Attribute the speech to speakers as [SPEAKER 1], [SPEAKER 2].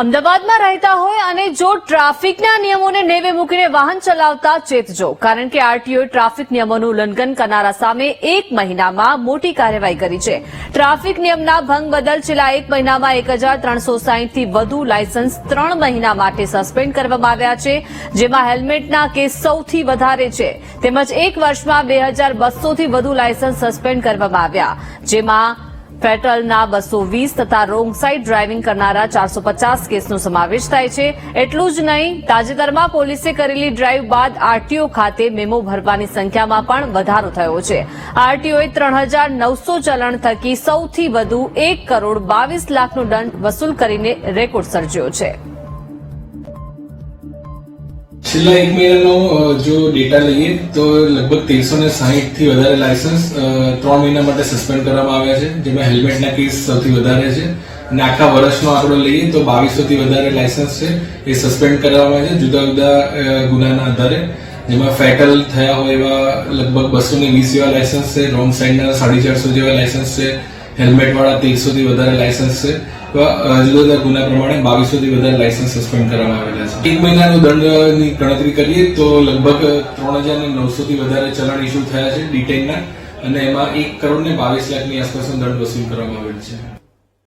[SPEAKER 1] અમદાવાદમાં રહેતા હોય અને જો ટ્રાફિકના નિયમોને નેવે મૂકીને વાહન ચલાવતા ચેતજો. કારણ કે આરટીઓએ ટ્રાફિક નિયમોનું ઉલ્લંઘન કરનારા સામે એક મહિનામાં મોટી કાર્યવાહી કરી છે. ટ્રાફિક નિયમના ભંગ બદલ છેલ્લા એક મહિનામાં એક હજાર ત્રણસો થી વધુ લાયસન્સ ત્રણ મહિના માટે સસ્પેન્ડ કરવામાં આવ્યા છે, જેમાં હેલ્મેટના કેસ સૌથી વધારે છે. તેમજ એક વર્ષમાં બે હજાર બસોથી વધુ લાયસન્સ સસ્પેન્ડ કરવામાં આવ્યા, જેમાં પેટ્રોલના બસો વીસ તથા રોંગ સાઇડ ડ્રાઇવિંગ કરનારા ચારસો પચાસ કેસનો સમાવેશ થાય છે. એટલું જ નહીં, તાજેતરમાં પોલીસે કરેલી ડ્રાઇવ બાદ આરટીઓ ખાતે મેમો ભરવાની સંખ્યામાં પણ વધારો થયો છે. આરટીઓએ ત્રણ હજાર નવસો ચલણ થકી સૌથી વધુ એક કરોડ બાવીસ લાખનો દંડ વસૂલ કરીને રેકોર્ડ સર્જ્યો છે.
[SPEAKER 2] છેલ્લા એક મહિનાનો જો ડેટા લઈએ, તો લગભગ ત્રણસો ને સાહીઠથી વધારે લાયસન્સ ત્રણ મહિના માટે સસ્પેન્ડ કરવામાં આવ્યા છે, જેમાં હેલ્મેટના કેસ સૌથી વધારે છે. અને આખા વર્ષનો આંકડો લઈએ, તો બાવીસો થી વધારે લાયસન્સ છે, એ સસ્પેન્ડ કરવામાં આવ્યા છે, જુદા જુદા ગુનાના આધારે. જેમાં ફેટલ થયા હોય એવા લગભગ બસો ને વીસ જેવા લાયસન્સ છે રોંગ સાઈડના સાડી ચારસો જેવા લાયસન્સ છે હેલ્મેટ વાળા તેરસો થી વધારે લાયસન્સ છે. જુદા જુદા ગુના પ્રમાણે બાવીસો થી વધારે લાયસન્સ સસ્પેન્ડ કરવામાં આવેલા છે. એક મહિનાનો દંડની ગણતરી કરીએ તો લગભગ ત્રણ હજાર ને નવસો થી વધારે ચલણ ઇસ્યુ થયા છે ડિટેઇનના અને એમાં એક કરોડ ને બાવીસ લાખની આસપાસનો દંડ વસૂલ કરવામાં આવેલ છે.